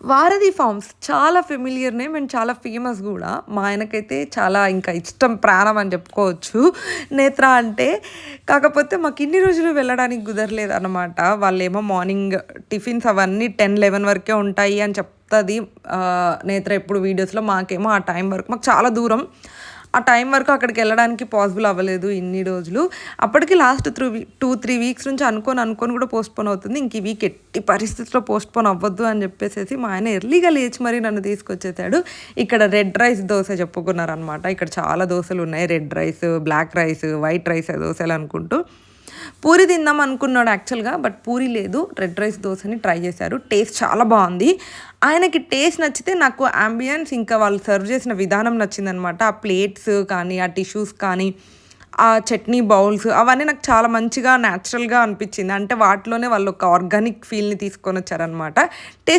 వారధి ఫార్మ్స్ చాలా familiar name and చాలా ఫేమస్ కూడా. మా ఆయనకైతే చాలా ఇంకా ఇష్టం ప్రాణం అని చెప్పుకోవచ్చు. నేత్ర అంటే కాకపోతే మాకు ఇన్ని రోజులు వెళ్ళడానికి కుదరలేదు అనమాట వాళ్ళేమో మార్నింగ్ టిఫిన్స్ అవన్నీ టెన్ లెవెన్ వరకే ఉంటాయి అని చెప్తుంది. నేత్ర ఎప్పుడు వీడియోస్లో మాకేమో ఆ టైం వరకు. మాకు చాలా దూరం. ఆ టైం వరకు అక్కడికి వెళ్ళడానికి పాసిబుల్ అవ్వలేదు ఇన్ని రోజులు. అప్పటికి last through two three weeks నుంచి అనుకొని అనుకొని కూడా పోస్ట్పోన్ అవుతుంది. ఇంక ఈ వీక్ ఎట్టి పరిస్థితిలో పోస్ట్పోన్ అవ్వద్దు అని చెప్పేసి మా ఆయన ఎర్లీగా లేచి మరీ నన్ను తీసుకొచ్చేసాడు. ఇక్కడ రెడ్ రైస్ దోశ చెప్పుకున్నారనమాట ఇక్కడ చాలా దోశలు ఉన్నాయి. Red rice black rice white rice దోశలు అనుకుంటూ. పూరి తిందాం అనుకున్నాడు యాక్చువల్గా బట్ పూరి లేదు. రెడ్ రైస్ దోశని ట్రై చేశారు. టేస్ట్ చాలా బాగుంది. ఆయనకి టేస్ట్ నచ్చితే నాకు అంబియన్స్ ఇంకా వాళ్ళు సర్వ్ చేసిన విధానం నచ్చిందనమాట ఆ ప్లేట్స్ కానీ ఆ టిష్యూస్ కానీ ఆ చట్నీ బౌల్స్ అవన్నీ నాకు చాలా మంచిగా న్యాచురల్గా అనిపించింది. అంటే వాటిలోనే వాళ్ళు ఒక ఆర్గానిక్ ఫీల్ని తీసుకొని వచ్చారనమాట టేస్ట్